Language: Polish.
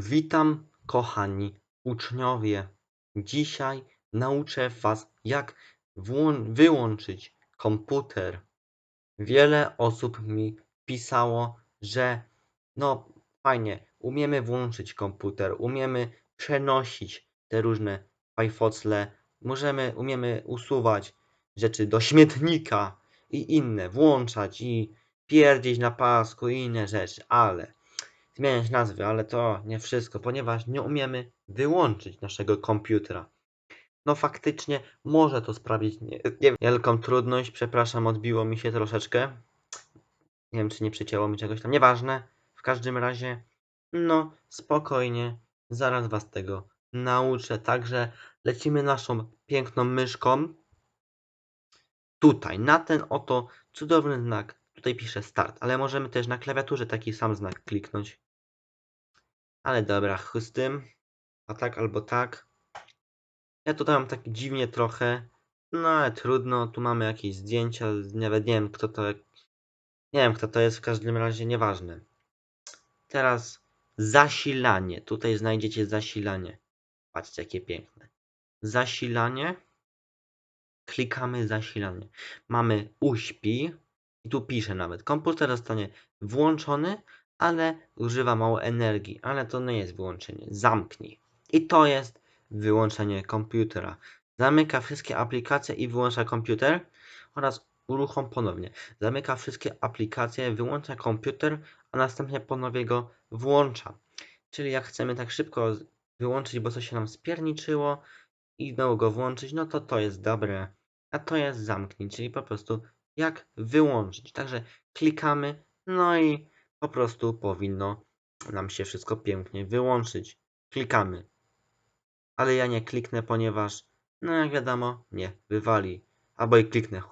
Witam, kochani uczniowie. Dzisiaj nauczę Was, jak wyłączyć komputer. Wiele osób mi pisało, że no fajnie, umiemy włączyć komputer, umiemy przenosić te różne fajfocle, możemy, umiemy usuwać rzeczy do śmietnika i inne, włączać i pierdzieć na pasku i inne rzeczy, ale zmieniać nazwy, ale to nie wszystko, ponieważ nie umiemy wyłączyć naszego komputera. No faktycznie może to sprawić nie, nie, wielką trudność, przepraszam, odbiło mi się troszeczkę. Nie wiem, czy nie przycięło mi czegoś tam, nieważne. W każdym razie, no spokojnie, zaraz was tego nauczę. Także lecimy naszą piękną myszką. Tutaj, na ten oto cudowny znak. Tutaj piszę start, ale możemy też na klawiaturze taki sam znak kliknąć. Ale dobra, chuj z tym. A tak albo tak. Ja tutaj mam tak dziwnie trochę. No ale trudno, tu mamy jakieś zdjęcia, nawet nie wiem kto to... Nie wiem kto to jest, w każdym razie nieważne. Teraz zasilanie. Tutaj znajdziecie zasilanie. Patrzcie jakie piękne. Zasilanie. Klikamy zasilanie. Mamy uśpi. I tu pisze nawet. Komputer zostanie włączony, ale używa mało energii. Ale to nie jest wyłączenie. Zamknij. I to jest wyłączenie komputera. Zamyka wszystkie aplikacje i wyłącza komputer oraz uruchom ponownie. Zamyka wszystkie aplikacje, wyłącza komputer, a następnie ponownie go włącza. Czyli jak chcemy tak szybko wyłączyć, bo coś się nam spierniczyło i znowu go włączyć, no to to jest dobre. A to jest zamknij, czyli po prostu jak wyłączyć. Także klikamy, no i po prostu powinno nam się wszystko pięknie wyłączyć. Klikamy. Ale ja nie kliknę, ponieważ, no jak wiadomo, nie wywali. Albo i kliknę, chuj